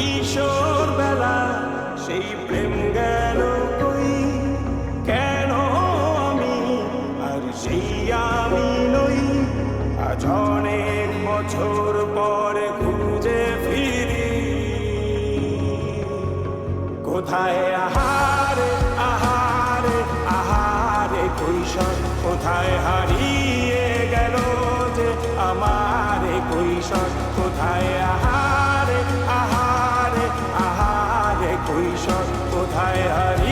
কিশোর বেলা প্রেম কেন আর বছর কোথায় আহারে আহারে আহারে কৈশোর? কোথায় হারিয়ে গেল যে আমারে কৈশোর? কোথায় কৈশোর কোথায় হারি?